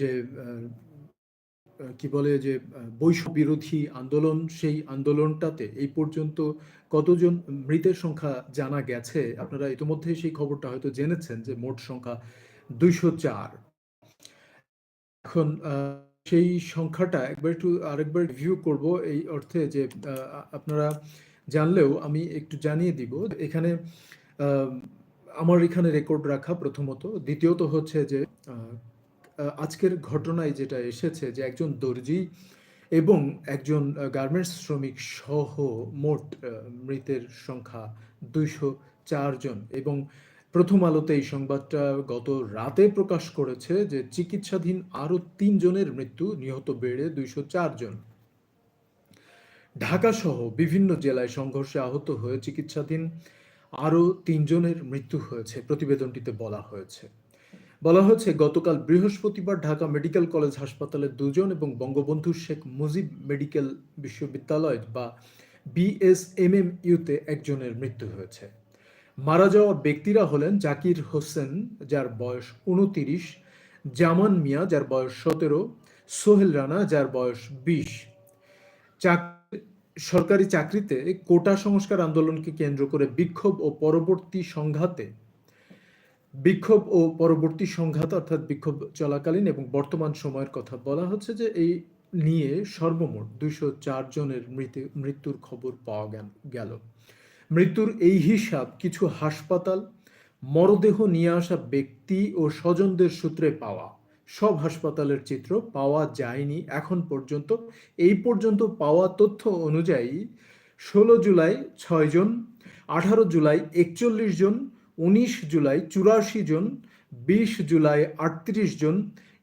যে কি বলে যে বৈশ্ব বিরোধী আন্দোলন, সেই আন্দোলনটাতে এই পর্যন্ত কতজন মৃতের সংখ্যা জানা গেছে? আপনারা ইতিমধ্যে সেই খবরটা হয়তো জেনেছেন যে মোট সংখ্যা দুইশো চার। এখন সেই সংখ্যাটা একবার একটু আরেকবার রিভিউ করব এই অর্থে যে আপনারা জানলেও আমি একটু জানিয়ে দিব। এখানে আমার এখানে রেকর্ড রাখা প্রথমত। দ্বিতীয়ত হচ্ছে যে আজকের ঘটনায় যেটা এসেছে যে একজন দর্জি এবং একজন গার্মেন্টস শ্রমিক সহ মোট মৃতের সংখ্যা দুইশো চারজন এবং প্রথম আলোতে এই সংবাদটা গত রাতে প্রকাশ করেছে যে চিকিৎসাধীন আরও তিনজনের মৃত্যু নিহত বেড়ে দুইশো জন। ঢাকা সহ বিভিন্ন জেলায় সংঘর্ষে আহত হয়ে চিকিৎসাধীন আরও তিনজনের মৃত্যু হয়েছে, প্রতিবেদনটিতে বলা হয়েছে। বলা হয়েছে, গতকাল বৃহস্পতিবার ঢাকা মেডিকেল কলেজ হাসপাতালে দুজন এবং বঙ্গবন্ধু শেখ মুজিব মেডিকেল বিশ্ববিদ্যালয় বা বিএসএমএমইউতে একজনের মৃত্যু হয়েছে। মারা যাওয়া ব্যক্তিরা হলেন জাকির হোসেন, যার বয়স উনতিরিশ জামান মিয়া, যার বয়স সতেরো, সোহেল রানা, যার বয়স বিশ। সরকারি চাকরিতে কোটা সংস্কার আন্দোলনকে কেন্দ্র করে বিক্ষোভ ও পরবর্তী সংঘাতে বিক্ষোভ ও পরবর্তী সংঘাত অর্থাৎ বিক্ষোভ চলাকালীন এবং বর্তমান সময়ের কথা বলা হচ্ছে যে এই নিয়ে সর্বমোট দুইশো চার জনের মৃত্যু, মৃত্যুর খবর পাওয়া গেল মৃত্যুর এই হিসাব কিছু হাসপাতাল, মরদেহ নিয়ে আসা ব্যক্তি ও স্বজনদের সূত্রে পাওয়া। সব হাসপাতালের চিত্র পাওয়া যায়নি এখন পর্যন্ত। এই পর্যন্ত পাওয়া তথ্য অনুযায়ী ষোলো জুলাই ছয় জন, আঠারো জুলাই একচল্লিশ জন উনিশ জুলাই চুরাশি জন, বিশ জুলাই আটত্রিশ জন,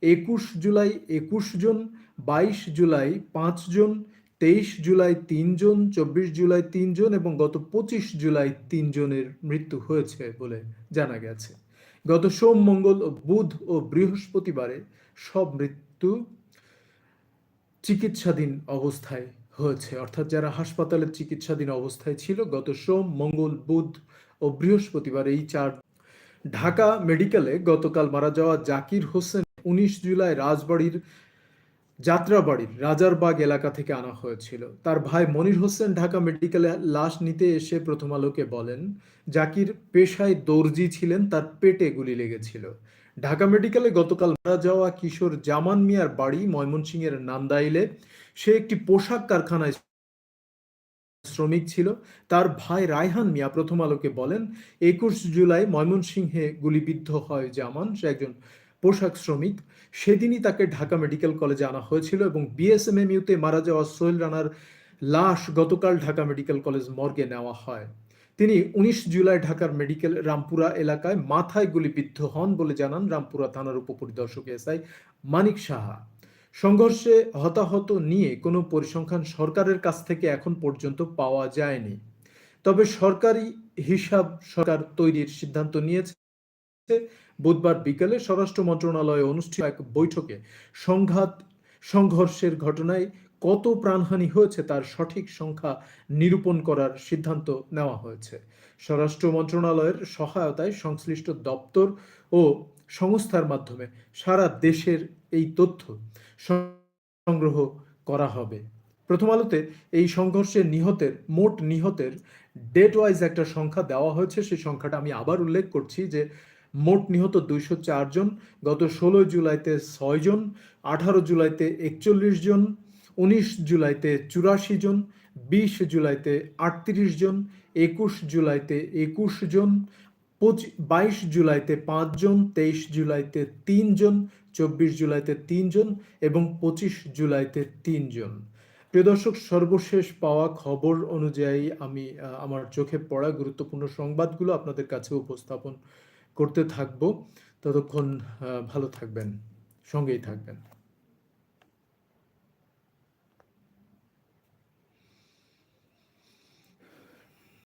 একুশ জুলাই একুশ জন, বাইশ জুলাই পাঁচজন তেইশ জুলাই তিনজন চব্বিশ জুলাই তিনজন এবং গত পঁচিশ জুলাই তিনজনের মৃত্যু হয়েছে বলে জানা গেছে। গত সোম, মঙ্গল ও বুধ ও বৃহস্পতিবারে সব মৃত্যু চিকিৎসাধীন অবস্থায় হয়েছে। অর্থাৎ যারা হাসপাতালে চিকিৎসাধীন অবস্থায় ছিল, গত সোম, মঙ্গল, বুধ ও বৃহস্পতিবার এই চার ঢাকা মেডিকেলে গতকাল মারা যাওয়া জাকির হোসেন উনিশ জুলাই রাজবাড়ির যাত্রাবাড়ির রাজারবাগ এলাকা থেকে আনা হয়েছিল। তার ভাই মনির হোসেন ঢাকা মেডিকেলে লাশ নিতে এসে প্রথম আলোকে বলেন, জাকির পেশায় দর্জি ছিলেন, তার পেটে গুলি লেগেছিল। ঢাকা মেডিকেলে গতকাল মারা যাওয়া কিশোর জামান মিয়ার বাড়ি ময়মনসিংহের নান্দাইলে। সে একটি পোশাক কারখানায় শ্রমিক ছিল। তার ভাই রায়হান মিয়া প্রথম আলোকে বলেন, একুশ জুলাই ময়মনসিংহে গুলিবিদ্ধ হয় জামান, সে একজন পোশাক শ্রমিক। সেদিনই তাকে ঢাকা মেডিকেল কলেজে আনা হয়েছিল এবং বিএসএমএমইউতে মারা যাওয়া সোহেল রানার লাশ গতকাল ঢাকা মেডিকেল কলেজ মর্গে নেওয়া হয়। তিনি উনিশ জুলাই ঢাকার মেডিকেল রামপুরা এলাকায় মাথায় গুলিবিদ্ধ হন বলে জানান রামপুরা থানার উপপরিদর্শক এসআই মানিক সাহা। সংঘর্ষে হতাহত নিয়ে কোনো পরিসংখ্যান সরকারের কাছ থেকে এখন পর্যন্ত পাওয়া যায়নি। তবে সরকারি হিসাব সরকার তৈরির সিদ্ধান্ত নিয়েছে। বুধবার বিকেলে স্বরাষ্ট্র মন্ত্রণালয়ে অনুষ্ঠিত এক বৈঠকে সংঘাত, সংঘর্ষের ঘটনায় কত প্রাণহানি হয়েছে তার সঠিক সংখ্যা নিরূপণ করার সিদ্ধান্ত নেওয়া হয়েছে। স্বরাষ্ট্র মন্ত্রণালয়ের সহায়তায় সংশ্লিষ্ট দপ্তর ও সংস্থার মাধ্যমে সারা দেশের এই তথ্য সংগ্রহ করা হবে। প্রথম আলোতে এই সংঘর্ষে নিহতের, মোট নিহতের ডেট ওয়াইজ একটা সংখ্যা দেওয়া হয়েছে। সেই সংখ্যাটা আমি আবার উল্লেখ করছি যে মোট নিহত দুইশো জন, গত ষোলো জুলাইতে ছয় জন, আঠারো জুলাইতে একচল্লিশ জন, উনিশ জুলাইতে চুরাশি জন, বিশ জুলাইতে আটত্রিশ জন, একুশ জুলাইতে একুশ জন বাইশ জুলাইতে পাঁচজন, তেইশ জুলাইতে তিনজন, চব্বিশ জুলাইতে তিনজন এবং পঁচিশ জুলাইতে তিনজন। প্রিয় দর্শক, সর্বশেষ পাওয়া খবর অনুযায়ী আমি আমার চোখে পড়া গুরুত্বপূর্ণ সংবাদগুলো আপনাদের কাছে উপস্থাপন করতে থাকব। ততক্ষণ ভালো থাকবেন, সঙ্গেই থাকবেন।